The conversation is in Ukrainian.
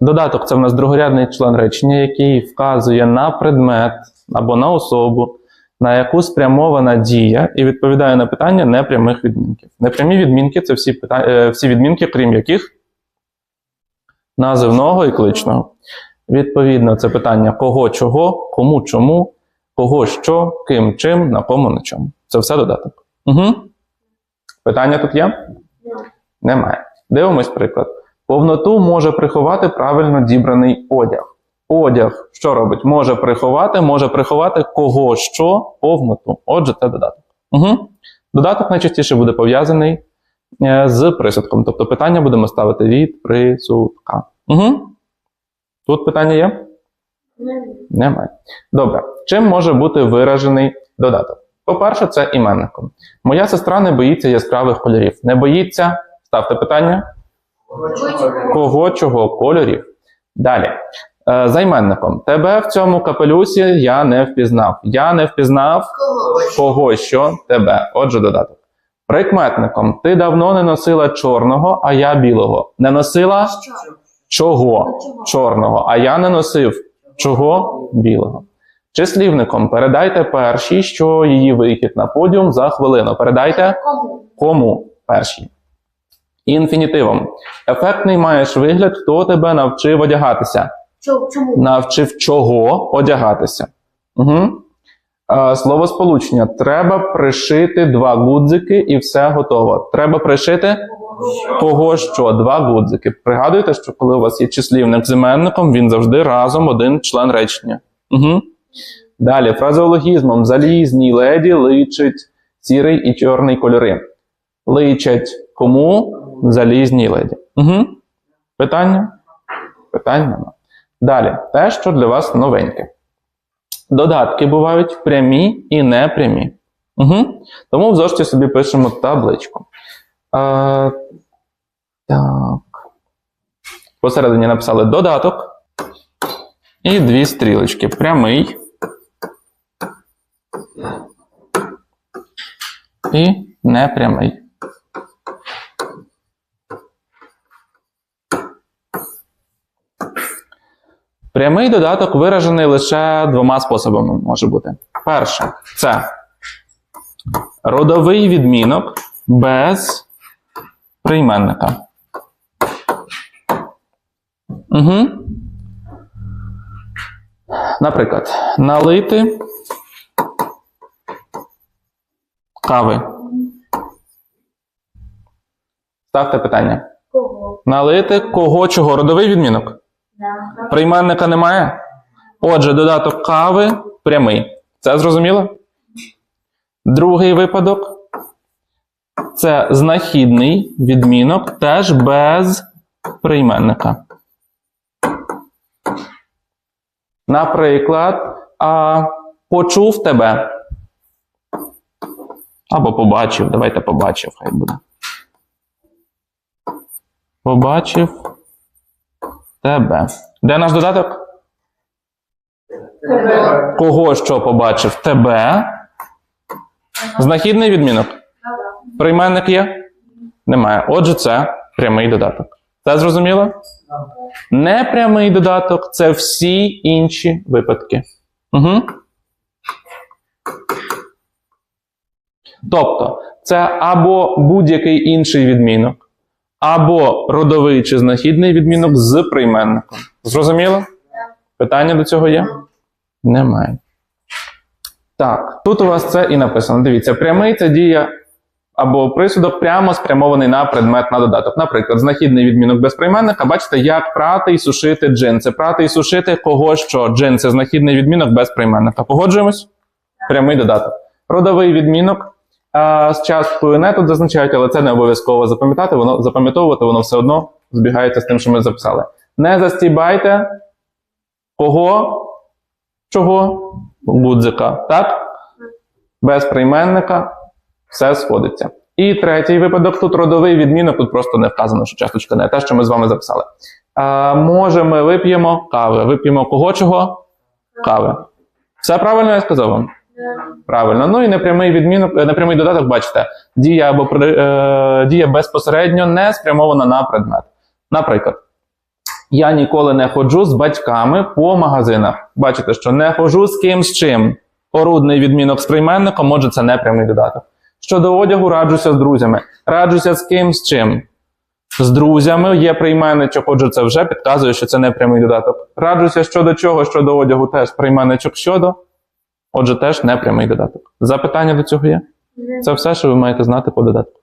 Додаток це в нас другорядний член речення, який вказує на предмет або на особу, на яку спрямована дія, і відповідає на питання непрямих відмінків. Непрямі відмінки це всі, пита... е, всі відмінки, крім яких називного і кличного. Відповідно, це питання кого, чого, кому, чому, кого, що, ким, чим, на кому, на чому. Це все додаток. Угу. Питання тут є? Немає. Дивимось приклад. Повноту може приховати правильно дібраний одяг. Одяг що робить? Може приховати, може приховати кого що повноту. Отже, це додаток. Угу. Додаток найчастіше буде пов'язаний е, з присудком. Тобто питання будемо ставити від присудка. Угу. Тут питання є? Немає. Добре. Чим може бути виражений додаток? По-перше, це іменником. Моя сестра не боїться яскравих кольорів. Не боїться, ставте питання. Кого, чого, кольорів. Далі. Е, Займенником. Тебе в цьому капелюсі я не впізнав. Я не впізнав кого, що тебе. Отже, додаток. Прикметником. Ти давно не носила чорного, а я білого. Не носила Що? чого? Чорного, а я не носив чого білого. Числівником передайте першій, що її вихід на подіум за хвилину. Передайте кому першій. Інфінітивом. Ефектний маєш вигляд, хто тебе навчив одягатися. Чому? Навчив чого одягатися. Угу. Слово сполучення. Треба пришити два гудзики і все готово. Треба пришити кого що? Два гудзики. Пригадуєте, що коли у вас є числівник з іменником, він завжди разом один член речення. Угу. Далі, фразеологізмом залізні леді личить сірий і чорний кольори. Личать кому? Залізній леді. Угу. Питання? Питань нема. Далі, те, що для вас новеньке. Додатки бувають прямі і непрямі. Угу. Тому в зошиті собі пишемо табличку. А, так. Посередині написали додаток і дві стрілочки. Прямий. І непрямий. Прямий додаток виражений лише двома способами може бути. Перше це родовий відмінок без прийменника. Угу. Наприклад, налити кави. Ставте питання. Кого? Налити кого чого? Родовий відмінок? Прийменника немає. Отже, додаток кави прямий. Це зрозуміло? Другий випадок це знахідний відмінок теж без прийменника. Наприклад, а, почув тебе. Або побачив. Давайте побачив, хай буде. Побачив тебе. Де наш додаток? Тебе. Кого що побачив? Тебе. Знахідний відмінок. Прийменник є? Немає. Отже, це прямий додаток. Це зрозуміло? Непрямий додаток це всі інші випадки. Угу. Тобто, це або будь-який інший відмінок, або родовий чи знахідний відмінок з прийменником. Зрозуміло? Питання до цього є? Немає. Так, тут у вас це і написано. Дивіться, прямий це дія або присудок прямо спрямований на предмет на додаток. Наприклад, знахідний відмінок без прийменника. Бачите, як прати і сушити джинси. Прати і сушити кого що? Джинси, знахідний відмінок без прийменника. Погоджуємось? Прямий додаток. Родовий відмінок з часткою не тут зазначають, але це не обов'язково запам'ятати, воно запам'ятовувати, воно все одно збігається з тим, що ми записали. Не застібайте кого? Чого? Гудзика. Так? Без прийменника все сходиться. І третій випадок тут родовий відмінок, тут просто не вказано, що часточка не те, що ми з вами записали. А, може, ми вип'ємо кави. Вип'ємо кого чого? Кави. Все правильно я сказав вам? Правильно. Ну і непрямий відмінок, е, непрямий додаток, бачите, дія або е, дія безпосередньо не спрямована на предмет. Наприклад, Я ніколи не ходжу з батьками по магазинах. Бачите, що не ходжу з ким з чим. Орудний відмінок з прийменником, може, це не прямий додаток. Щодо одягу, раджуся з друзями. Раджуся з ким з чим. З друзями є прийменничок, отже, це вже підказує, що це не прямий додаток. Раджуся щодо чого, щодо одягу теж прийменничок щодо. Отже, теж непрямий додаток. Запитання до цього є? Це все, що ви маєте знати по додатку.